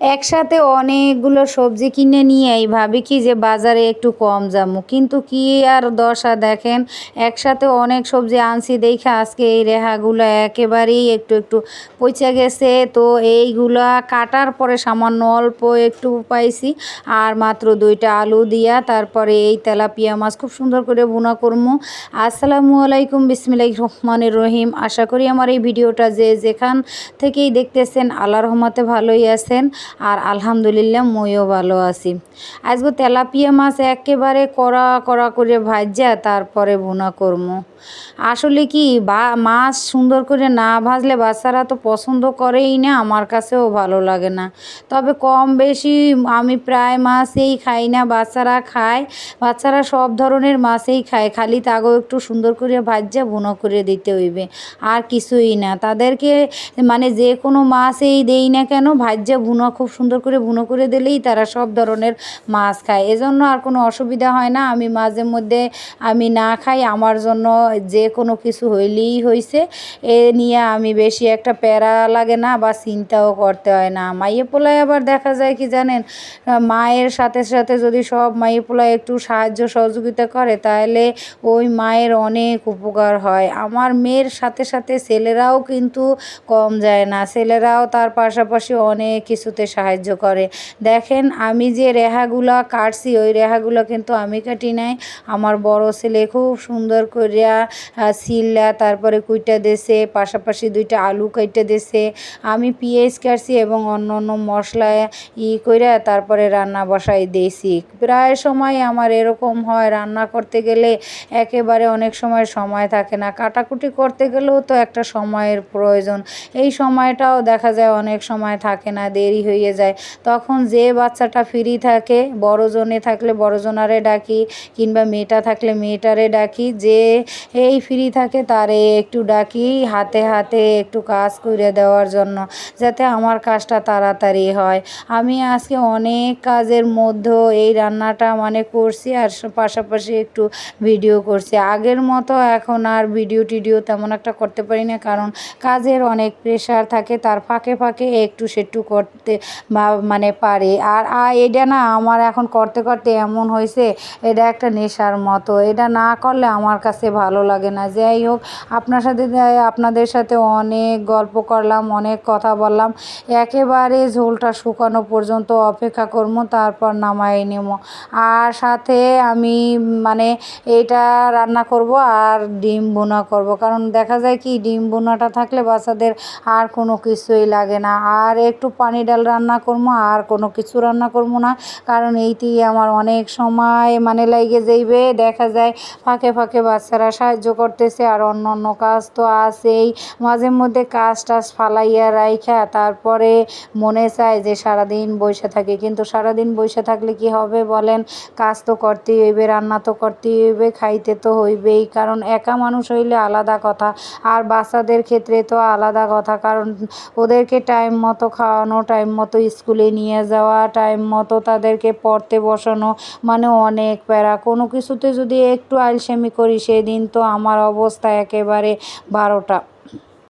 একসাথে অনেকগুলো সবজি কিনে নিয়ে ভাবি কি যে বাজারে একটু কম যাব কিন্তু কি আর দশা দেখেন, একসাথে অনেক সবজি আনছি, দেখে আজকে এই রেহাগুলো একেবারেই একটু একটু পচে গেছে। তো এইগুলা কাটার পরে সামান্য অল্প একটু পাইছি, আর মাত্র দুইটা আলু দিয়া, তারপরে এই তেলাপিয়া মাছ খুব সুন্দর করে বোনা করব আসসালামু আলাইকুম বিসমিল্লাহ রহমানের রহিম। আশা করি আমার এই ভিডিওটা যে যেখান থেকেই দেখতেছেন আল্লাহ রহমতে ভালোই আছেন। আর আলহামদুলিল্লাহ মইও ভালো আছি। আজকে তেলাপিয়া মাছ একেবারে কড়া কড়া করে ভাজা, তারপরে ভুনা করব আসলে কি, বা, মাছ সুন্দর করে না ভাজলে বাচ্চারা তো পছন্দ করেই না, আমার কাছেও ভালো লাগে না। তবে কম বেশি আমি প্রায় মাছই খাই না, বাচ্চারা খায়, বাচ্চারা সব ধরনের মাছেই খায়, খালি তাগো একটু সুন্দর করে ভাজা, ভুনো করে দিতে হইবে, আর কিছুই না। তাদেরকে মানে যে কোনো মাছই দেই না কেন, ভাজা, ভুনো খুব সুন্দর করে ভুনো করে দিলেই তারা সব ধরনের মাছ খায়। এজন্য আর কোনো অসুবিধা হয় না। আমি মাঝে মধ্যে আমি না খাই, আমার জন্য যে কোনো কিছু হইলেই হয়েছে এ নিয়ে আমি বেশি একটা প্যারা লাগে না বা চিন্তাও করতে হয় না। মাইয়ে পোলায় আবার দেখা যায় কি জানেন, মায়ের সাথে সাথে যদি সব মাইয়ে পোলায় একটু সাহায্য সহযোগিতা করে, তাহলে ওই মায়ের অনেক উপকার হয়। আমার মেয়ের সাথে সাথে ছেলেরাও কিন্তু কম যায় না। ছেলেরাও তার পাশাপাশি অনেক কিছুতে সাহায্য করে। দেখেন, আমি যে রেহাগুলা কাটছি, ওই রেহাগুলো কিন্তু আমি কাটি নাই। আমার বড় ছেলে খুব সুন্দর করিয়া সিল্লা তারপরে কুইটা দেশে পাশাপাশি দুইটা আলু কাইটা দেশে আমি পেঁয়াজ কাটছি এবং অন্য অন্য মশলা ই কইরা তারপরে রান্না বসাই দিয়েছি প্রায় সময় আমার এরকম হয়, রান্না করতে গেলে একেবারে অনেক সময় সময় থাকে না। কাটাকুটি করতে গেলেও তো একটা সময়ের প্রয়োজন। এই সময়টাও দেখা যায় অনেক সময় থাকে না, দেরি হয়ে যায়। তখন যে বাচ্চাটা ফ্রি থাকে বড়জনে থাকলে বড়জনারে ডাকি, কিংবা মেয়েটা থাকলে মেয়েটারে ডাকি, যে এই ফ্রি থাকে তারে একটু ডাকি, হাতে হাতে একটু কাজ করে দেওয়ার জন্য, যাতে আমার কাজটা তাড়াতাড়ি হয়। আমি আজকে অনেক কাজের মধ্যেও এই রান্নাটা মানে করছি, আর পাশাপাশি একটু ভিডিও করছি। আগের মতো এখন আর ভিডিও টিডিও তেমন একটা করতে পারি না, কারণ কাজের অনেক প্রেশার থাকে, তার ফাঁকে ফাঁকে একটু সেটু করতে মানে পারে। আর এটা না আমার এখন করতে করতে এমন হয়েছে, এটা একটা নেশার মতো। এটা না করলে আমার কাছে ভালো লাগে না। যাই হোক, আপনার সাথে, আপনাদের সাথে অনেক গল্প করলাম, অনেক কথা বললাম। একেবারে ঝোলটা শুকানো পর্যন্ত অপেক্ষা করব, তারপর নামাই নেব। আর সাথে আমি মানে এটা রান্না করব আর ডিম বোনা করব। কারণ দেখা যায় কি, ডিম বোনাটা থাকলে বাচ্চাদের আর কোনো কিছুই লাগে না। আর একটু পানি ডাল রান্না করব আর কোনো কিছু রান্না করব না। কারণ এইতেই আমার অনেক সময় মানে লাগে যাইবে, দেখা যায় ফাঁকে ফাঁকে বাচ্চারা সাহায্য করতেছে, আর অন্য অন্য কাজ তো আছেই। মাঝে মধ্যে কাজ টাজ ফালাইয়া রাইখা, তারপরে মনে চায় যে সারাদিন বসে থাকি। কিন্তু সারাদিন বসে থাকলে কি হবে বলেন? কাজ তো করতেই হইবে, রান্না তো করতেই হইবে, খাইতে তো হইবেই। কারণ একা মানুষ হইলে আলাদা কথা, আর বাচ্চাদের ক্ষেত্রে তো আলাদা কথা। কারণ ওদেরকে টাইম মতো খাওয়ানো, টাইম মতো স্কুলে নিয়ে যাওয়া টাইম মতো তাদেরকে পড়তে বসানো মানে অনেক প্যারা। কোনো কিছুতে যদি একটু আলসেমি করি, সেদিন তো আমার অবস্থা একেবারে বারোটা।